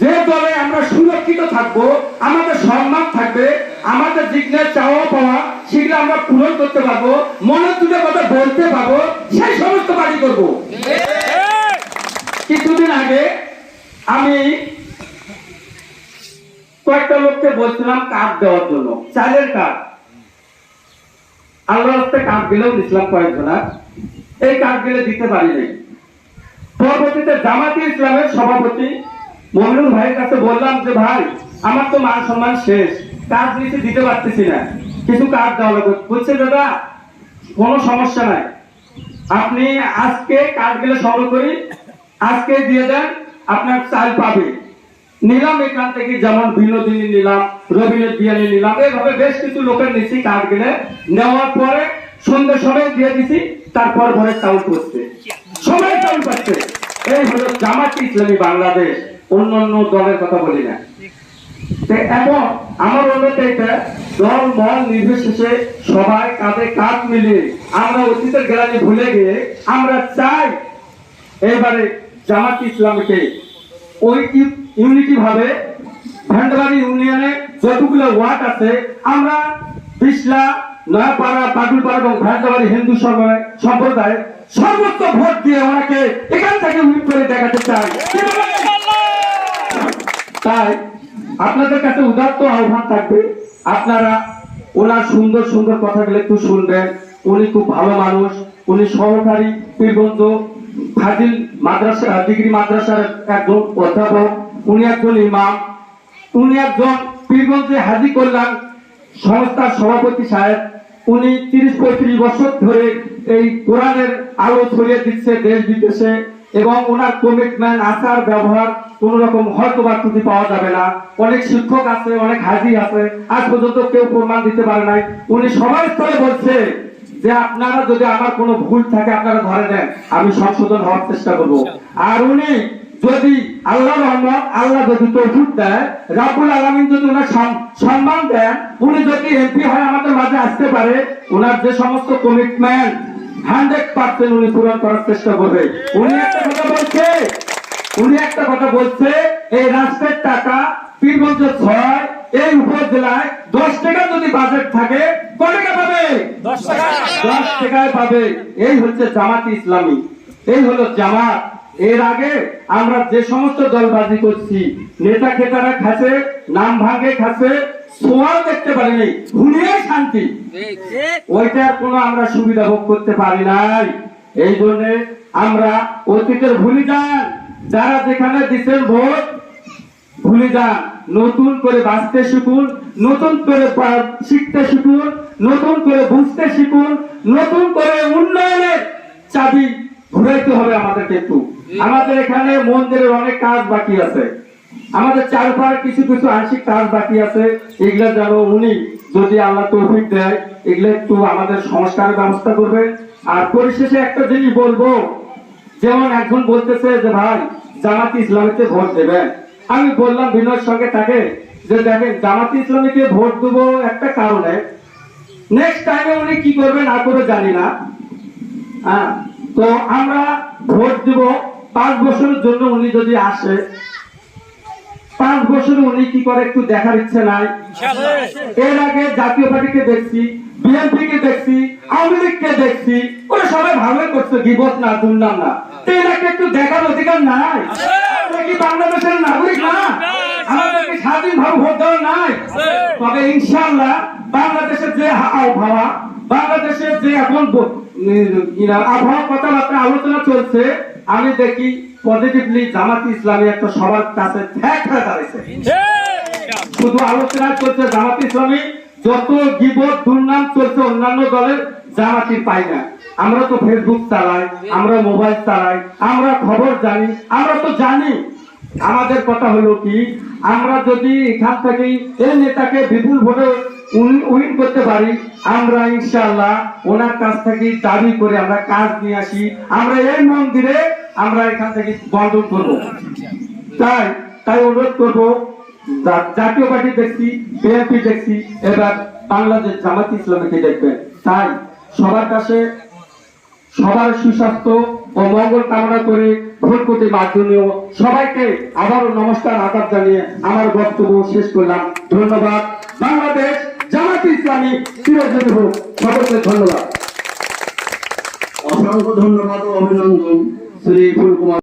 যে দলে আমরা সুরক্ষিত থাকব, আমাদের সম্মান থাকবে, আমাদের জিজ্ঞাসা চাওয়া পাওয়া, সেগুলো আমরা পূরণ করতে পারব মনের দুটো কথা বলতে পারব, সেই সমস্ত পার্টি করব। কিছুদিন আগে আমি কয়েকটা লোককে বলছিলাম কার্ড দেওয়ার জন্য, চালের কার্ড। আল্লাহ রাস্তায় কার্ড দিলেও দিছিলাম কয়েকজনা, এই কার্ড দিলে দিতে পারি নাই পরবর্তীতে জামাতি ইসলামের সভাপতি মমিনুল ভাইয়ের কাছে বললাম যে, ভাই, আমার তো মান সম্মান শেষ। কাজ নিচে দিতে পারতেছি না। কিছু কাজ দেওয়া লাগবে। বলছে, দাদা, কোনো সমস্যা নাই। আপনি আজকে কার্ডগুলো সংগ্রহ করি, আজকে দিয়ে দেন, আপনার চাল পাবে। নিলাম এখান থেকে যেমন বিনোদিনী নিলাম, রবিনের বিয়ানি নিলাম এইভাবে বেশ কিছু লোকের নিচ্ছি কার্ডগুলো নেওয়ার পরে সন্ধ্যের সময় দিয়ে দিছি, তারপর ঘরে চাউল করছে সবাই চাউল পাচ্ছে। এই হলো জামাতি ইসলামী বাংলাদেশ। অন্য অন্য দলের কথা বলি না। এখন আমার অনুরোধ এটা দল মল নির্বিশেষে সবাই কাঁধে কাঁধ মিলিয়ে আমরা অতীতের গ্রামে ভুলে গিয়ে আমরা চাই এবারে জামাত ইসলামকে ওই ইউনিটি ভাবে ভান্ডাবাড়ি ইউনিয়নে যতগুলো ওয়ার্ড আছে, আমরা বিশলা, নয়াপাড়া পাটুলপাড়া এবং ভান্ডাবাড়ি হিন্দু সম্প্রদায়- সর্বোচ্চ ভোট দিয়ে ওনাকে এখান থেকে উইন করে দেখাতে চাই তাই আপনাদের কাছে উদাত্ত আহ্বান থাকবে। আপনারা ওনার সুন্দর সুন্দর কথাগুলো একটু শুনবেন। উনি খুব ভালো মানুষ। উনি সহকারী পীরগঞ্জ ফাজিল মাদ্রাসা, ডিগ্রি মাদ্রাসার একজন অধ্যাপক। উনি একজন ইমাম। উনি একজন পীরগঞ্জে হাজি কল্যাণ সংস্থার সভাপতি সাহেব। উনি তিরিশ পঁয়ত্রিশ বছর ধরে এই কোরআনের আলো ছড়িয়ে দিচ্ছে দেশ বিদেশে। এবং ওনার কমিটমেন্ট আচার, ব্যবহার কোন রকম হয়তো বা ত্রুটি পাওয়া যাবে না। অনেক শিক্ষক আছে, অনেক হাজি আছে, আজ পর্যন্ত কেউ প্রমাণ দিতে পারে নাই। উনি সবার স্তরে বলছে যে আপনারা যদি আমার কোনো ভুল থাকে আপনারা ধরে নেন, আমি সংশোধন হওয়ার চেষ্টা করব। আর উনি যদি আল্লাহ রহমত, আল্লাহ যদি তৌফিক দেয়, রাব্বুল আলামিন যদি ওনার সম্মান দেন, উনি যদি এমপি হয় আমাদের মাঝে আসতে পারে ওনার যে সমস্ত কমিটমেন্ট হান্ড্রেড পার্সেন্ট উনি পূরণ করার চেষ্টা করবে। উনি একটা কথা বলছে উনি একটা কথা বলছে এই রাষ্ট্রের টাকা পীরগঞ্জ ছয় এই উপজেলায় দশ টাকা যদি বাজেট থাকে কত টাকা পাবে? দশ টাকায় পাবে। এই হচ্ছে জামাতি ইসলামী। এই হলো জামাত। এর আগে আমরা যে সমস্ত দলবাজি করছি নেতা খেতারা খাচ্ছে নাম ভাঙে খাচ্ছে সোয়াল দেখতে পারিনি শান্তি। ওইটার কোনো আমরা সুবিধা ভোগ করতে পারি নাই। এই জন্য আমরা অতীতের ভুলে যান। যারা যেখানে দিচ্ছেন ভোট ভুলে যান। নতুন করে বাঁচতে শিখুন নতুন করে শিখতে শিখুন নতুন করে বুঝতে শিখুন নতুন করে উন্নয়নের চাবি ঘুরাইতে হবে আমাদেরকে একটু। আমাদের এখানে মন্দিরের অনেক কাজ বাকি আছে। আমাদের চারপাড়ে কিছু কিছু আংশিক কাজ বাকি আছে। এগুলো যেন উনি যদি আল্লাহ তৌফিক দেয়, এগুলো একটু আমাদের সংস্কারের ব্যবস্থা করবে। আর পরিশেষে একটা জিনিস বলব, যেমন একজন বলতেছে যে, ভাই, জামাতি ইসলামীতে ভোট দেবেন। আমি বললাম বিনয়ের সঙ্গে তাকে যে, দেখেন, জামাতি ইসলামীকে ভোট দেবো একটা কারণে। নেক্সট টাইমে উনি কি করবে না করবে জানি না। হ্যাঁ তো আমরা ভোট দেব পাঁচ বছরের জন্য উনি যদি আসে পাঁচ বছরে উনি কি করে একটু দেখার ইচ্ছে নাই? এর আগে জাতীয় পার্টিকে দেখছি বিএনপি কে দেখছি আওয়ামী লীগকে দেখছি ওরা সবাই ভালোই করছে গিবত না দুর্নাম না। তো এনাকে একটু দেখার অধিকার নাই? কি বাংলাদেশের নাগরিক না? আমাদের কি স্বাধীন ভাবে ভোট দেওয়ার নাই? তবে ইনশাআল্লাহ বাংলাদেশের যে আবহাওয়া বাংলাদেশের যে এখন আবহাওয়া কথাবার্তা আলোচনা চলছে আমি দেখি পজিটিভলি জামাতি ইসলামী একটা সবার কাছে শুধু আলোচনা চলছে জামাত ইসলামী, যত গিবত, দুর্নাম চলছে অন্যান্য দলের জামাতি পাই না। আমরা তো ফেসবুক চালাই, আমরা মোবাইল চালাই, আমরা খবর জানি, আমরা তো জানি। আমাদের কথা হলো কি, আমরা যদি এখান থেকে এই নেতাকে বিপুল ভোটে উইন করতে পারি, আমরা ইনশাআল্লাহ ওনার কাছ থেকে দাবি করে আমরা কাজ নিয়ে আসি। আমরা এই মন্দিরে আমরা এখান থেকে বন্ধন করব। তাই তাই অনুরোধ করব জাতীয় পার্টি দেখছি বিএনপি দেখছি এবার বাংলাদেশ জামাত ইসলামীকে দেখবেন। তাই, সবার কাছে সবার সুস্বাস্থ্য ও মঙ্গল কামনা করে ভোটপতি মার্জনীয় সবাইকে আবারও নমস্কার আদাব জানিয়ে আমার বক্তব্য শেষ করলাম। ধন্যবাদ। বাংলাদেশ জামাত ইসলামী চিরজীবী হোক। সকলকে ধন্যবাদ। অসংখ্য ধন্যবাদ ও অভিনন্দন। శ్రీ కుమార్